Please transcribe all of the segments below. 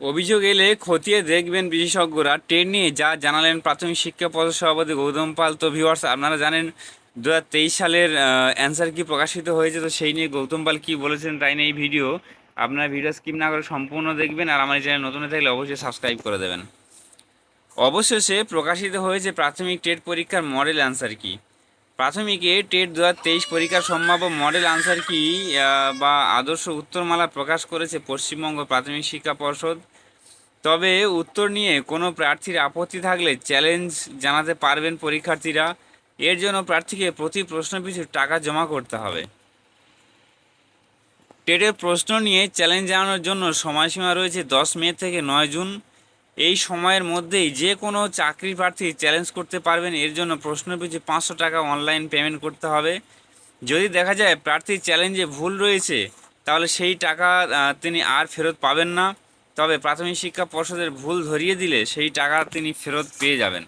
অভিযোগ এলে খতিয়ে দেখবেন বিশেষজ্ঞরা। টেট নিয়ে যা জানালেন প্রাথমিক শিক্ষা পর্ষদ সভাপতি গৌতম পাল। তো ভিউয়ার্স আপনারা জানেন দুহাজার তেইশ সালের অ্যান্সার কি প্রকাশিত হয়েছে? তো সেই নিয়ে গৌতম পাল কী বলেছেন তাই নিয়ে এই ভিডিও আপনারা ভিডিও স্কিপ না করে সম্পূর্ণ দেখবেন আর আমার চ্যানেল নতুন থাকলে অবশ্যই সাবস্ক্রাইব করে দেবেন। অবশেষে প্রকাশিত হয়েছে প্রাথমিক টেট পরীক্ষার মডেল অ্যান্সার কি? প্রাথমিকে টেট দু পরীক্ষার সম্ভাব্য মডেল আনসার কি বা আদর্শ উত্তরমালা প্রকাশ করেছে পশ্চিমবঙ্গ প্রাথমিক শিক্ষা পর্ষদ? তবে উত্তর নিয়ে কোনো প্রার্থীর আপত্তি থাকলে চ্যালেঞ্জ জানাতে পারবেন পরীক্ষার্থীরা। এর জন্য প্রার্থীকে প্রতি প্রশ্ন পিছু টাকা জমা করতে হবে। টেটের প্রশ্ন নিয়ে চ্যালেঞ্জ জানানোর জন্য সময়সীমা রয়েছে দশ মে থেকে নয় জুন। এই সময়ের মধ্যেই যে কোনো চাকরি প্রার্থী চ্যালেঞ্জ করতে পারবেন। এর জন্য প্রশ্ন পিছু পাঁচশো টাকা অনলাইন পেমেন্ট করতে হবে। যদি দেখা যায় প্রার্থীর চ্যালেঞ্জে ভুল রয়েছে, তাহলে সেই টাকা তিনি আর ফেরত পাবেন না। তবে প্রাথমিক শিক্ষা পর্ষদের ভুল ধরিয়ে দিলে সেই টাকা তিনি ফেরত পেয়ে যাবেন।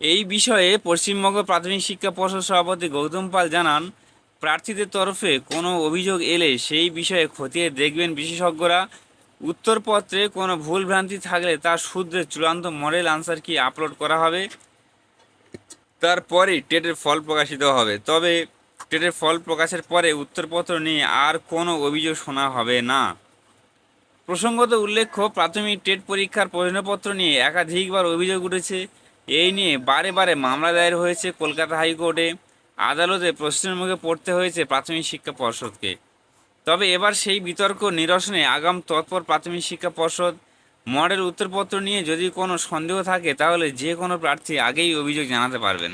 এই বিষয়ে পশ্চিমবঙ্গ প্রাথমিক শিক্ষা পর্ষদ সভাপতি গৌতম পাল জানান, প্রার্থীদের তরফে কোনো অভিযোগ এলে সেই বিষয়ে খতিয়ে দেখবেন বিশেষজ্ঞরা। উত্তরপত্রে কোনো ভুলভ্রান্তি থাকলে তার শুদ্ধে চূড়ান্ত মডেল আনসার কি আপলোড করা হবে? তারপরেই টেটের ফল প্রকাশিত হবে। তবে টেটের ফল প্রকাশের পরে উত্তরপত্র নিয়ে আর কোনো অভিযোগ শোনা হবে না। প্রসঙ্গত উল্লেখ্য, প্রাথমিক টেট পরীক্ষার প্রশ্নপত্র নিয়ে একাধিকবার অভিযোগ উঠেছে। এই নিয়ে বারে বারে মামলা দায়ের হয়েছে কলকাতা হাইকোর্টে। আদালতে প্রশ্নের মুখে পড়তে হয়েছে প্রাথমিক শিক্ষা পর্ষদকে। তবে এবার সেই বিতর্ক নিরসনে আগাম তৎপর প্রাথমিক শিক্ষা পর্ষদ মডেল উত্তরপত্র নিয়ে যদি কোনো সন্দেহ থাকে, তাহলে যে কোনো প্রার্থী আগেই অভিযোগ জানাতে পারবেন।